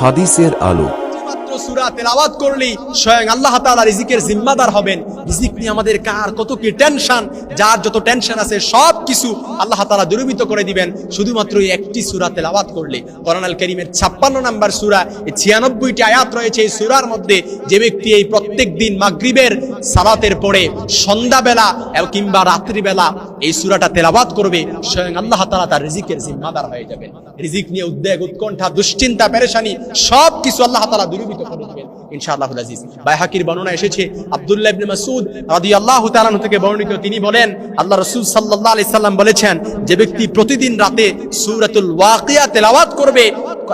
হাদিসের আলো। সূরা তেলাওয়াত কার কত কি টেনশন যার যত টেনশন আছে আল্লাহ করে দিবেন। শুধুমাত্র এই একটি সূরা করলে। কোরআন আল কারীমের 56 নাম্বার সূরা, এই 96টি আয়াত রয়েছে এই সূরার মধ্যে। যে ব্যক্তি এই প্রত্যেক দিন মাগরিবের সালাতের পরে সন্ধ্যাবেলা কিংবা রাত্রিবেলা এই সূরাটা তেলাওয়াত করবে, স্বয়ং আল্লাহ তাআলা তার রিজিকের জিম্মাদার হয়ে যাবেন। রিজিক নিয়ে উদ্বেগ, উৎকণ্ঠা, দুশ্চিন্তা, পেরেশানি সব কিছু আল্লাহ তাআলা দূরীভূত করে দিবেন আজিজ। বর্ণনা এসেছে, আব্দুল্লাহ ইবনে মাসউদ রাদিয়াল্লাহু তাআলা থেকে বর্ণিত, তিনি বলেন, আল্লাহ রাসূল সাল্লাল্লাহু আলাইহি সাল্লাম বলেছেন, যে ব্যক্তি প্রতিদিন রাতে সূরাতুল ওয়াকিয়া তেলাওয়াত করবে,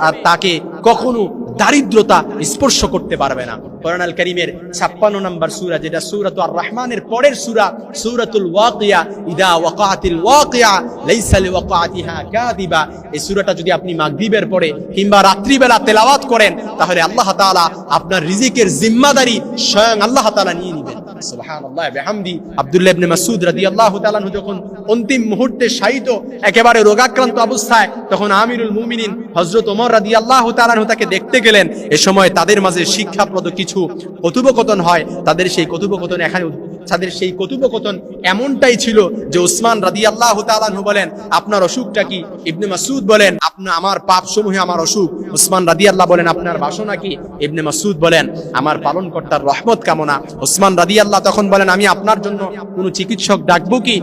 আর তাকে কখনো দারিদ্রতা স্পর্শ করতে পারবে না। কোরআন আল কারীমের 56 নম্বর সূরা, যেটা সূরাতুর আর রহমানের পরের সূরা, সূরাতুল ওয়াকিয়া, ইদা ওয়াকাতিল ওয়াকিয়া, লাইসা লিওয়াকাতিহা কাযিবা। এই সুরাটা যদি আপনি মাগরিবের পরে কিংবা রাত্রিবেলা তেলাওয়াত করেন, তাহলে আল্লাহ তাআলা আপনার রিজিকের জিম্মাদারি স্বয়ং আল্লাহ তাআলা নিয়ে নেবেন। সুবহানাল্লাহ, বিহামদি। আব্দুল্লাহ ইবনে মাসউদ রাদিয়াল্লাহু তাআলা যখন অন্তিম মুহূর্তে শায়িত, একেবারে রোগাক্রান্ত অবস্থায় তখন আমিরুল মুমিনিন হজরত ওমর রাদি আল্লাহ আনহু তাকে দেখতে গেলেন। এ সময় তাদের মাঝে শিক্ষাপ্রদ কিছু কথোপকথন হয়। তাদের সেই কথোপকথন এখানে তাদের সেই কথোপকথন এমনটাই ছিল যে উসমান রাদিয়াল্লাহু তাআলা আনহু বলেন, আপনার অসুখটা কি? ইবনে মাসউদ বলেন আপনি আমার পাপ সমূহে আমার অসুখ। উসমান রাদিয়াল্লাহ বলেন, আপনার বাসনা কি? ইবনে মাসউদ বলেন, আমার পালনকর্তার রহমত কামনা। উসমান রাদিয়াল্লাহ তখন বলেন, আমি আপনার জন্য কোনো চিকিৎসক ডাকবো কি?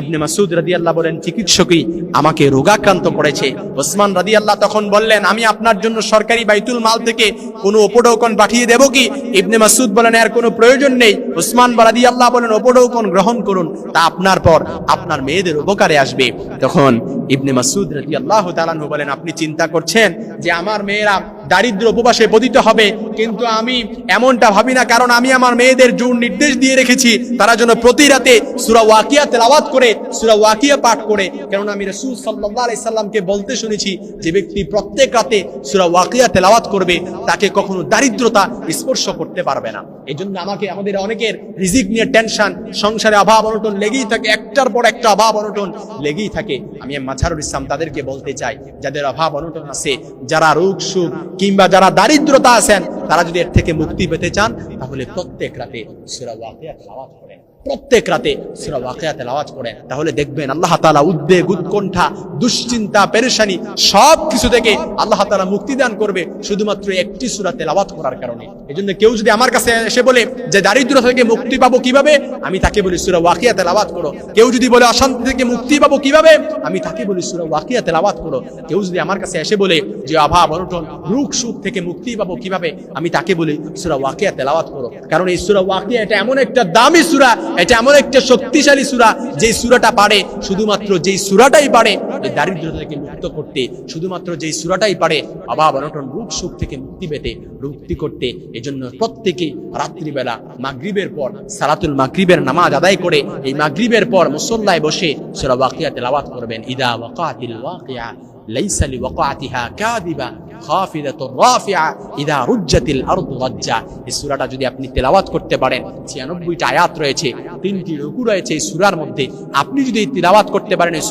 ইবনে মাসউদ রাদিয়াল্লাহ বলেন, চিকিৎসকই আমাকে রোগাক্রান্ত করেছে। ওসমান রাদিয়াল্লাহ তখন বললেন, আমি আপনার জন্য সরকারি বাইতুল মাল থেকে কোনো উপঢৌকন পাঠিয়ে দেব কি? ইবনে মাসুদ বলেন, এর কোনো প্রয়োজন নেই। উসমান ওসমান রাদিয়াল্লাহ বলেন, উপঢৌকন গ্রহণ করুন তা আপনার পর আপনার মেয়েদের উপকারে আসবে। তখন ইবনে মাসুদ রাজি আল্লাহ বলেন, আপনি চিন্তা করছেন যে আমার মেয়েরা দারিদ্র উপবাসে পতিত হবে। কিন্তু আমি এমনটা ভাবি না, কারণ আমি আমার মেয়েদের জোর নির্দেশ দিয়ে রেখেছি। তারা যেন প্রতি রাতে সূরা ওয়াকিয়া তেলাওয়াত করে, সূরা ওয়াকিয়া পাঠ করে। কারণ আমি রাসূল সাল্লাল্লাহু আলাইহি সাল্লামকে বলতে শুনেছি যে ব্যক্তি প্রত্যেক রাতে সূরা ওয়াকিয়া তেলাওয়াত করবে, তাকে কখনো দারিদ্রতা স্পর্শ করতে পারবে না। এই জন্য আমাকে, আমাদের অনেকের রিজিক নিয়ে টেনশন, সংসারে অভাব অনটন লেগেই থাকে, একটার পর একটা অভাব অনটন লেগেই থাকে। আমি মাঝারুল ইসলাম তাদেরকে বলতে চাই, যাদের অভাব অনটন আছে, যারা রোগ সুখ কিংবা যারা দারিদ্রতা আছেন, তারা যদি এর থেকে মুক্তি পেতে চান, তাহলে প্রত্যেক রাতে সেরা ওয়াকিয়া খাওয়া করেন। প্রত্যেক রাতে সূরা ওয়াকিয়া তেলাওয়াত করেন। তাহলে দেখবেন আল্লাহ তাআলা উদ্বেগ, উৎকণ্ঠা, দুশ্চিন্তা, পেরেশানি সব কিছু থেকে আল্লাহ তাআলা মুক্তি দান করবে শুধুমাত্র একটি সূরা তেলাওয়াত করার কারণে। এজন্য কেউ যদি আমার কাছে এসে বলে যে, দারিদ্র থেকে মুক্তি পাবো কীভাবে? আমি তাকে বলি, সূরা ওয়াকিয়া তেলাওয়াত করো। কেউ যদি বলে, অশান্তি থেকে মুক্তি পাবো কীভাবে? আমি তাকে বলি, সূরা ওয়াকিয়া তেলাওয়াত করো। কেউ যদি আমার কাছে এসে বলে যে অভাব অনটন রোগ সুখ থেকে মুক্তি পাবো কীভাবে? আমি তাকে বলি, সূরা ওয়াকিয়া তেলাওয়াত করো। কারণ এই সূরা ওয়াকিয়া এটা এমন একটা দামি সূরা এটা এমন একটা শক্তিশালী সূরা যে সূরাটা পারে, শুধুমাত্র যেই সূরাটাই পারে, এই দারিদ্রতা থেকে মুক্ত করতে, শুধুমাত্র যেই সূরাটাই পারে, অভাব অনটন, রোগ সুখ থেকে মুক্তি পেতে, মুক্তি করতে, এজন্য প্রত্যেকে রাত্রিবেলা মাগরিবের পর, সালাতুল মাগরিবের নামাজ আদায় করে, এই মাগরিবের পর মুসল্লায় বসে সূরা ওয়াকিয়া তেলাওয়াত করবেন, ইদা ওয়াকাতিল ওয়াকিয়া লাইসা লিওয়াকাতিহা কাযিবা খাফিদাতুর রাফিআ ইদা রুজ্জাতিল আরদু রাজ্জা। এই সূরাটা যদি আপনি তেলাওয়াত করতে পারেন 96টা আয়াত রয়েছে, তিনটি রয়েছে মধ্যে। আপনি যদি তেলাওয়াত করতে পারেন এই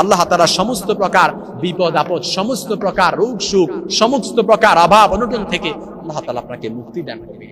আল্লাহ সমস্ত প্রকার বিপদ, আপদ, সমস্ত প্রকার রোগ, সুখ, সমস্ত প্রকার অভাব, অনটন থেকে আল্লাহ তাআলা আপনাকে মুক্তি দান করবে